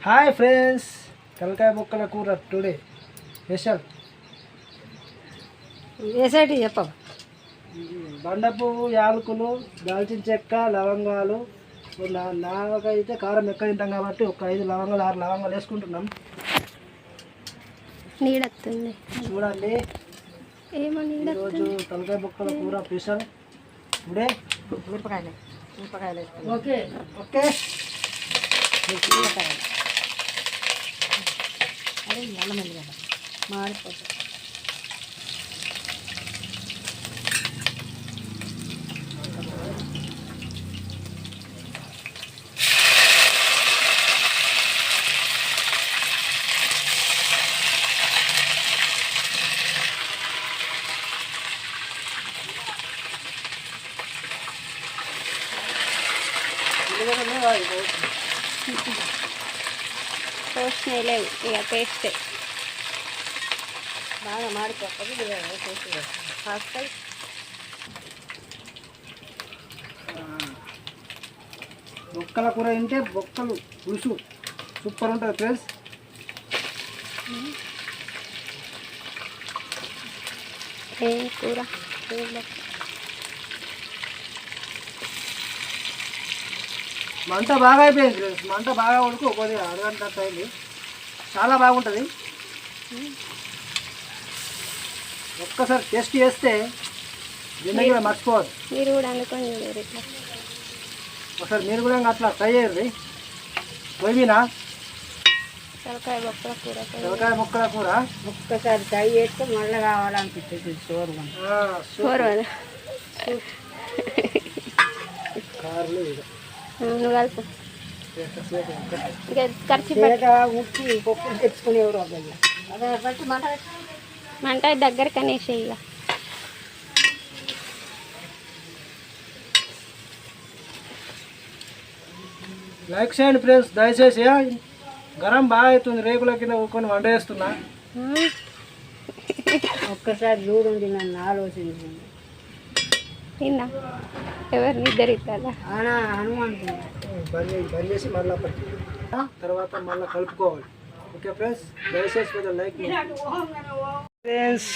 Hi friends తలకాయ ముక్కల కూర టుడే స్పెషల్ వేసేటి చెప్పవు బండపువ్వు యాలకులు దాల్చిన చెక్క లవంగాలు నా- నాకైతే కారం ఎక్కువ తింటాం కాబట్టి ఒక ఐదు లవంగాలు ఆరు లవంగాలు వేసుకుంటున్నాం. నీడత్తుంది. చూడండి. ఏమో నీడ ఈరోజు తలకాయ ముక్కల కూర స్పెషల్ టుడే మిరపకాయలు మిరపకాయలు ఓకే ఓకే మిరపకాయలు అదే అల్లం వెల్లిగడ్డ మాడిపోతుంది పోషణే లేవు ఇక పేస్ట్ బాగా మాడిపోతుంది. బొక్కల కూర తింటే బొక్కలు పులుసు. సూపర్ ఉంటుంది ఫ్రెండ్స్. ఏం కూర ఏం లెక్క. మంట బాగా అయిపోయింది ఫ్రెండ్స్. మంట బాగా ఉడుకు కొద్దిగా అరగంట అయింది. చాలా బాగుంటుంది. ఒక్కసారి టేస్ట్ చేస్తే కూడా మర్చిపోవద్దు. మీరు కూడా ఇట్లా. ఒకసారి మీరు కూడా అట్లా ట్రై చేయరు పొయ్యినా తలకాయ బొక్కల కూర తెలకాయ ముక్కల కూర. ఒక్కసారి ట్రై చేస్తే మళ్ళీ కావాలనిపిస్తుంది. చూరు ఆ, సూపర్. నువ్వు కలుపు ఖర్చు మాట దగ్గర కనేసి ఇక. లైక్ చేయండి ఫ్రెండ్స్ దయచేసి గరం బాగా అవుతుంది రేకుల కింద ఊరుకొని వంట చేస్తున్నా. ఒక్కసారి చూడండి నన్ను ఆలోచించండి. తిన్నా ఎవరిని ఇద్దరు ఇట్లా ఆనా బంద్ చేసి- బంద్ చేసి మళ్ళీ అప్పటికి తర్వాత మళ్ళీ కలుపుకోవాలి. ఓకే ఫ్రెండ్స్ దయచేసి కొంచెం లైక్ ఫ్రెండ్స్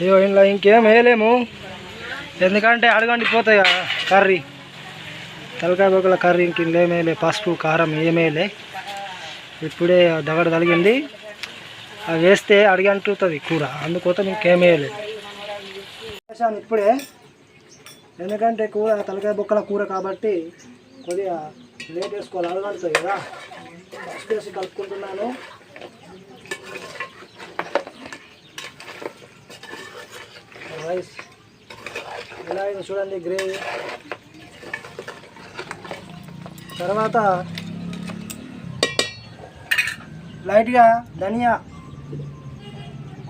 ఇగో ఇంట్లో ఇంకేం వేయలేము. ఎందుకంటే అడగండి పోతాయి కర్రీ? తలకాయ బొక్కల కర్రీ ఇంక ఇంకేమేలే పసుపు కారం ఏమేలే ఇప్పుడే దగడ తలిగింది అది వేస్తే అడిగి అంటుతుంది కూర. అందుకోసం ఇంకేం వేయలేదు. ఇప్పుడే ఎందుకంటే కూర తలకాయ బొక్కల కూర కాబట్టి కొద్దిగా లేట్ వేసుకోవాలి అలవాడుతుంది కదా. ఫస్ట్ వేసి కలుపుకుంటున్నాను. రైస్ ఎలా అయింది చూడండి గ్రేవీ తర్వాత లైట్గా ధనియా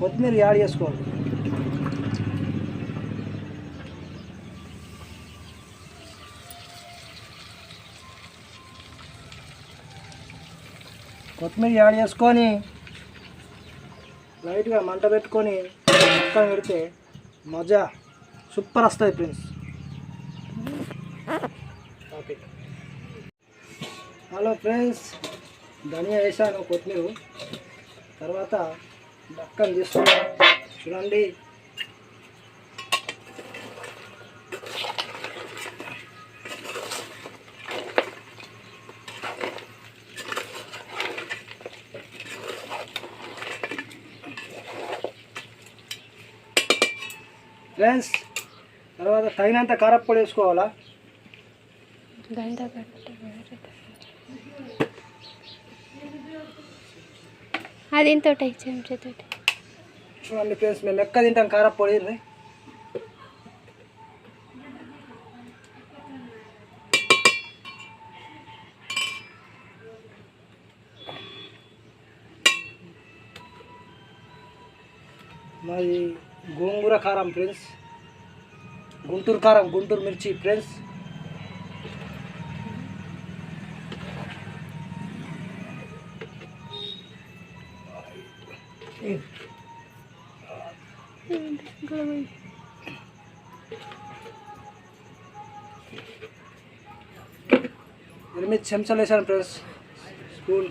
కొత్తిమీర యాడ్ చేసుకోవాలి. కొత్తిమీర యాడ్ చేసుకొని లైట్గా మంట పెట్టుకొని పక్కన పెడితే మజా. సూపర్ వస్తుంది ఫ్రెండ్స్. ఓకే హలో ఫ్రెండ్స్ ధనియా వేసాను కొత్తిమీర. తర్వాత పక్కన తీసుకున్నాను చూడండి. ఫ్రెండ్స్ తర్వాత తగినంత కారప్పొడి వేసుకోవాలా? అది ఇంతోటి చెంచాతోటి చూడండి ఫ్రెండ్స్ మేము ఎక్క తింటాం కారప్పొడి కారం ఫ్రెండ్స్. గుంటూరు కారం గుంటూరు మిర్చి ఫ్రెండ్స్. ఎనిమిది చెంచాలు వేసాను ఫ్రెండ్స్. స్పూన్.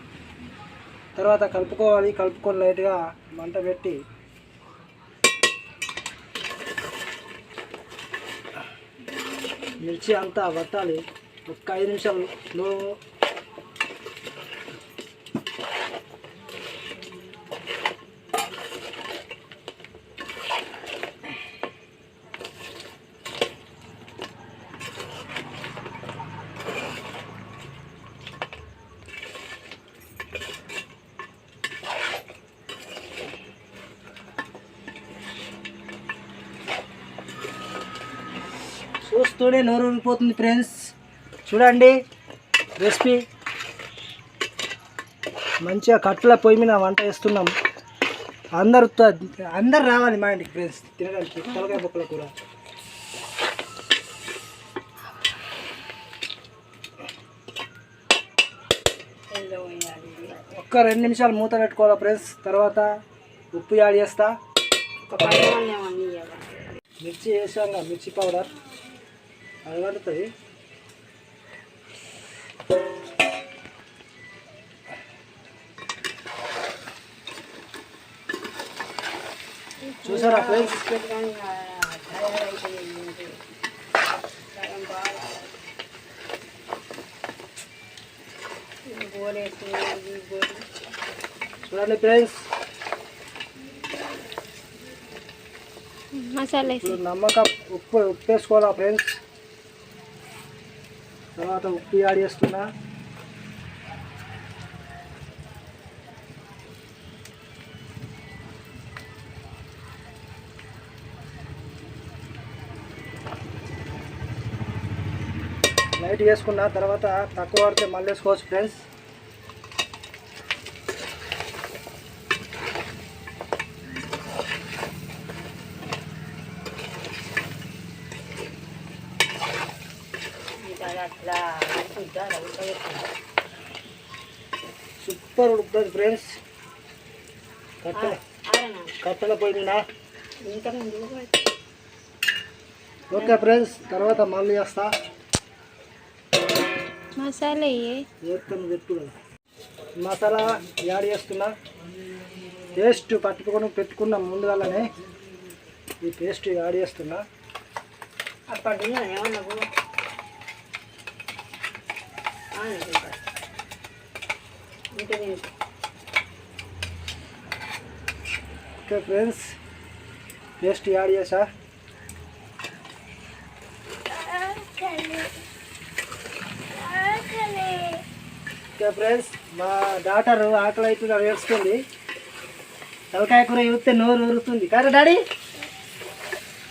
తర్వాత కలుపుకోవాలి కలుపుకొని లైట్గా మంట పెట్టి మిర్చి అంతా పట్టాలి ఒక్క ఐదు నిమిషాలు లో చూస్తూనే నోరు ఊరిపోతుంది ఫ్రెండ్స్. చూడండి రెసిపీ. మంచిగా కట్టెల పొయ్యి మీద వంట చేస్తున్నాం. అందరు అందరు రావాలి మా ఇంటికి ఫ్రెండ్స్. తినడానికి తలకాయ బొక్కల కూర. ఒక్క రెండు నిమిషాలు మూత పెట్టుకోవాలి ఫ్రెండ్స్. తర్వాత ఉప్పు యాడ్ చేస్తా. మిర్చి వేసాం మిర్చి పౌడర్. అది పడుతుంది చూసారా ఫ్రెండ్స్? చూడండి ఫ్రెండ్స్. మసాలా నమ్మకం ఉప్పు ఉప్పు వేసుకోవాలా ఫ్రెండ్స్? తర్వాత ఉప్పు యాడ్ చేస్తున్నా లైట్ వేసుకున్న తర్వాత తక్కువ పడితే మళ్ళీ వేసుకోవచ్చు ఫ్రెండ్స్ ఇంకా అట్లా ఉడుకుద్దా, అలా ఉడకబెట్టుకుంటా. సూపర్ ఉడుకుతుంది ఫ్రెండ్స్. కట్టెల? కట్టెల ఇంకా ముందు. ఓకే ఫ్రెండ్స్ తర్వాత మళ్ళీ వేస్తా మసాలా వేస్తాను పెట్టు మసాలా యాడ్ చేస్తున్నా పేస్ట్ పట్టుకొని పెట్టుకున్నాం ముందుగానే ఈ పేస్ట్ యాడ్ చేస్తున్నా అప్పటి ఉన్నది ఏమన్నా కూడా ఇంకా ఇంటికి ఓకే ఫ్రెండ్స్ పేస్ట్ యాడ్ చేసా ఓకే ఫ్రెండ్స్ మా డాటర్ ఆకలి అవుతుంది అది ఏడుస్తుంది? తలకాయ కూర చూస్తే నోరు ఊరుతుంది. కదా డాడీ.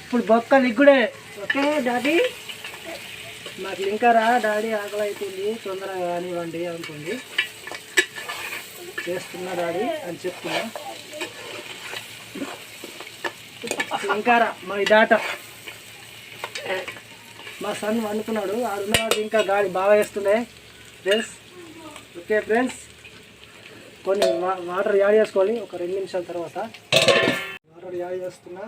ఇప్పుడు బొక్క లిగ్గుడే ఓకే డాడీ. మాకు ఇంకా రా డాడీ ఆకలి అవుతుంది తొందరగా కానివ్వండి అనుకోండి. చేస్తున్నా డాడీ అని చెప్తున్నా. ఇంకారా మా డాట. మా సన్ వండుకున్నాడు ఆడున్నవాడు ఇంకా గాడి బాగా వేస్తున్నాయి ఫ్రెండ్స్ ఓకే ఫ్రెండ్స్. కొన్ని వాటర్ యాడ్ చేసుకోవాలి ఒక రెండు నిమిషాల తర్వాత. వాటర్ యాడ్ చేస్తున్నా.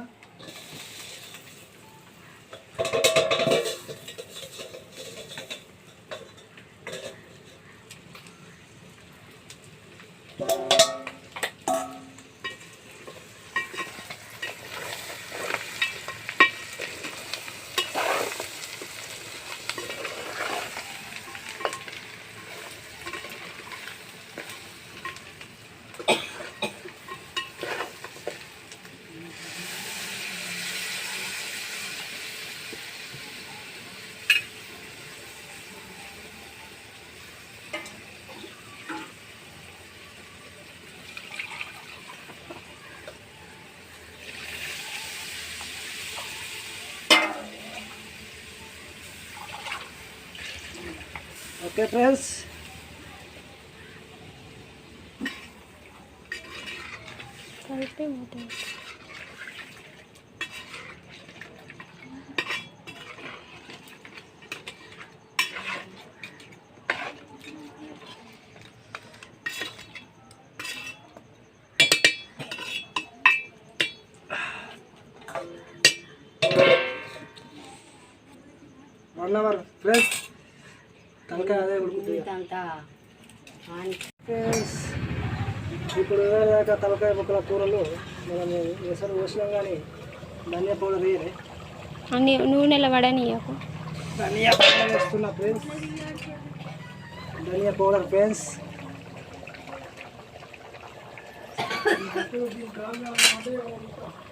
ఓకే ఫ్రెండ్స్ కలిపి మూత పెట్టు. వన్ అవర్ ఫ్రెండ్స్ తలకాయ అదే ఉడుకుతుంది అంతా ఇప్పుడు దాకా తలకాయ ముక్కల కూరలు మనం ఎసరు పోసినాం కానీ ధనియా పౌడర్ వేయలే. అన్ని నూనెలో పడనీయకు ధనియా పౌడర్ వేస్తున్నా ఫ్రెండ్స్. ధనియా పౌడర్ ఫ్రెండ్స్.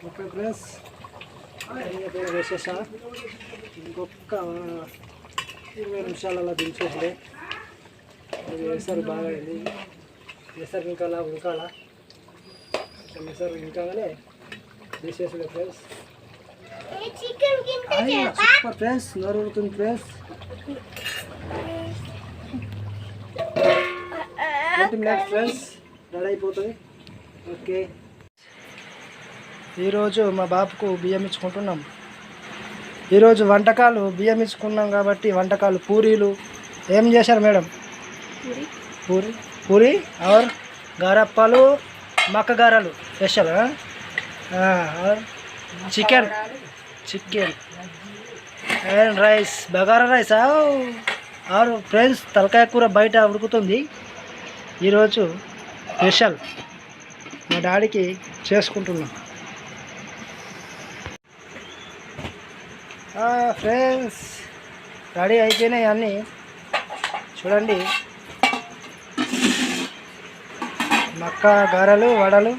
Okay friends. ధనియా పౌడర్ వేసేసా. ఇంకొక ఇరవై నిమిషాలలో దించేసలే అది వేస్తారు బాగా అయింది వేస్తారు ఇంకా అలా ఉడకాలా కొంచెం వేసారు ఇంకానే తీసేసలే ఫ్రెండ్స్ సూపర్ ఫ్రెండ్స్ నోరు ఉడుతుంది friends. Twenty minutes friends ready అయిపోతుంది. ఓకే ఈరోజు మా బాబుకు బియ్యం ఇచ్చుకుంటున్నాం. ఈరోజు వంటకాలు బియ్యం ఇచ్చుకున్నాం కాబట్టి వంటకాలు పూరీలు. ఏం చేశారు మేడం? పూరి పూరి और గారప్పాలు మక్క గారాలు స్పెషల్ और chicken chicken and rice bagara rice ఆరు ఫ్రెండ్స్ తలకాయ కూర బయట ఉడుకుతుంది ఈరోజు స్పెషల్ మా డాడీకి చేసుకుంటున్నాం ఫ్రెండ్స్ రెడీ అయిపోయినాయి అన్నీ చూడండి మక్క గారెలు వడలు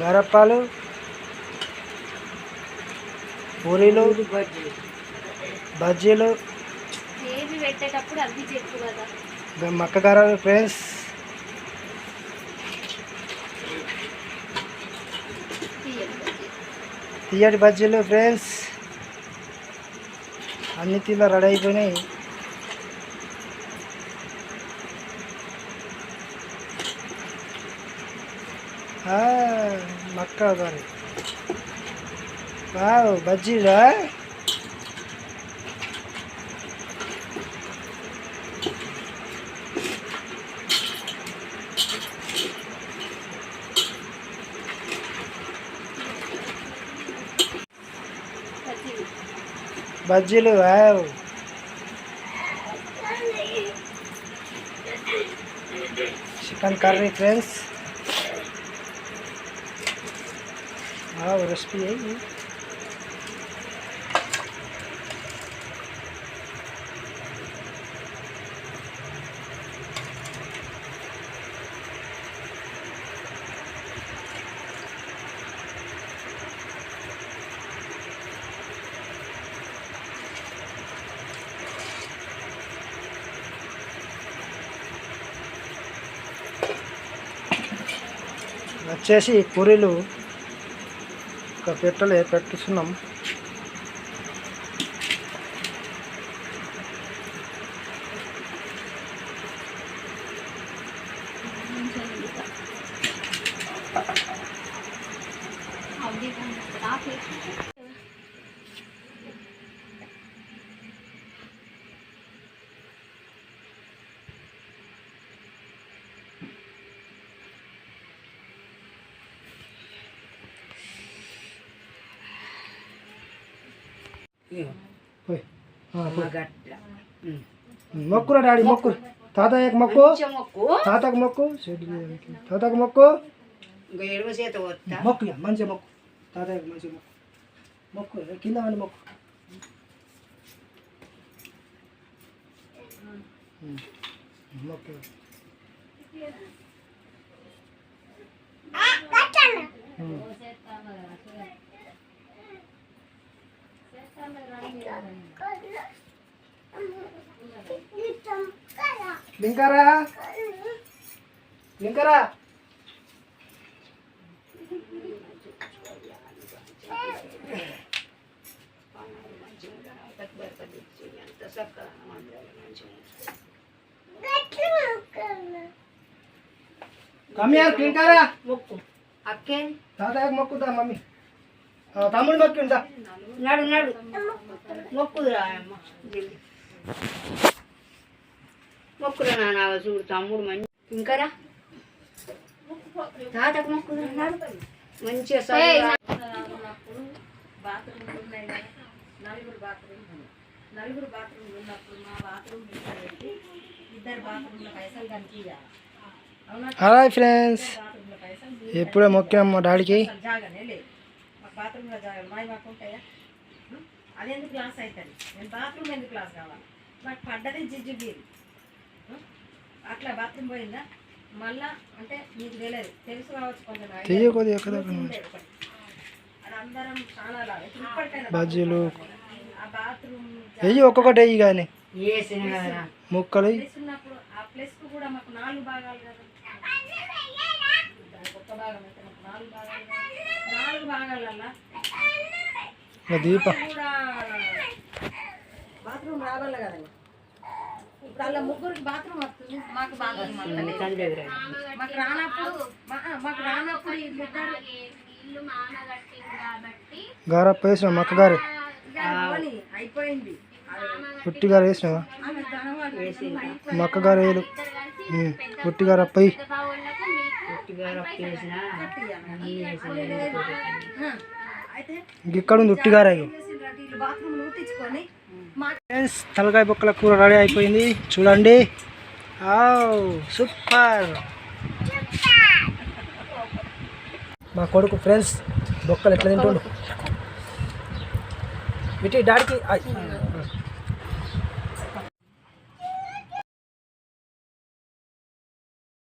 గారప్పాలు పూరీలు బజ్జీలు. మక్క గారెలు ఫ్రెండ్స్. తీయటి బజ్జీలు ఫ్రెండ్స్. అన్ని తీల రెడీ అయిపోయినాయి. మక్క గారి వావ్ బజ్జీలా బజ్జీలు wow. Chicken curry friends. Wow recipe అయ్యి వచ్చేసి పూరీలు ఒక పెట్టలే పెట్టుతున్నాం మొక్కురా డాడీ మొక్కు. తాతయ్యకు మొక్కు. తాతకు మొక్కు. తాతకు మొక్కు. మొక్కు మంచిగా మొక్కు. తాతయ్యకు మంచిగా మొక్కు. మొక్కు కింద వండి మొక్కు. మొక్కు ఉమ్. లింకరా లింకరా కమ్యార్ లింకరా మొక్కు అక్కే తాతయ్యకు మొక్కుదా మమ్మీ ఆ, తమ్ముడు మొక్కిందా నడు నడు మొక్కుదురా మొక్కురా నాన్న చూడు తమ్ముడు మంచి ఇంకరా తాతకు మొక్కుదురా మంచిగా. నలుగురు బాత్రూమ్ ఉన్నప్పుడు మా బాత్రూమ్ ఇద్దరు హాయ్ ఫ్రెండ్స్ ఎప్పుడే మొక్కినాం మా డాడీకి. బాత్రూంలో జాగా మావి మాకు ఉంటాయా? ఎందుకు క్లాస్ అవుతుంది నేను బాత్రూమ్ ఎందుకు క్లాస్ కావాలి? నాకు పడ్డది జిజ్జు గీరి? అట్లా బాత్రూమ్ పోయిందా? మళ్ళా అంటే మీకు తెలియదు. తెలుసు కావచ్చు కొంచెం. అది అందరం చాలా ఇప్పటికైనా బజ్జీలు. ఆ బాత్రూమ్ వెయ్యి ఒక్కొక్కటి వెయ్యి కానీ. ముక్కలు. ప్లేస్ ఉన్నప్పుడు ఆ ప్లేస్కు కూడా మాకు నాలుగు భాగాలు కదా. దానికి ఒక్క భాగం అయితే మాకు నాలుగు భాగాలు. నాలుగు భాగాలల్లా కూడా బాత్రూమ్ రావాలి కదండి ఇప్పుడు అలా ముగ్గురికి బాత్రూమ్ వస్తుంది. మాకు బాత్రూమ్. మాకు రానప్పుడు మా- మాకు రానప్పుడు ఇల్లు కాబట్టి గారు అయిపోయింది. ఉట్టి గారు వేసినావా మక్క గారు వేయలు ఉట్టి గారు అప్పయి ఇక్కడ ఉంది ఉట్టి గారు ఫ్రెండ్స్ తలకాయ బొక్కల కూర రెడీ అయిపోయింది. చూడండి. ఆవ్ సూపర్. మా కొడుకు ఫ్రెండ్స్ బొక్కలు ఎట్లా తింటుండు? విటి డాడీకి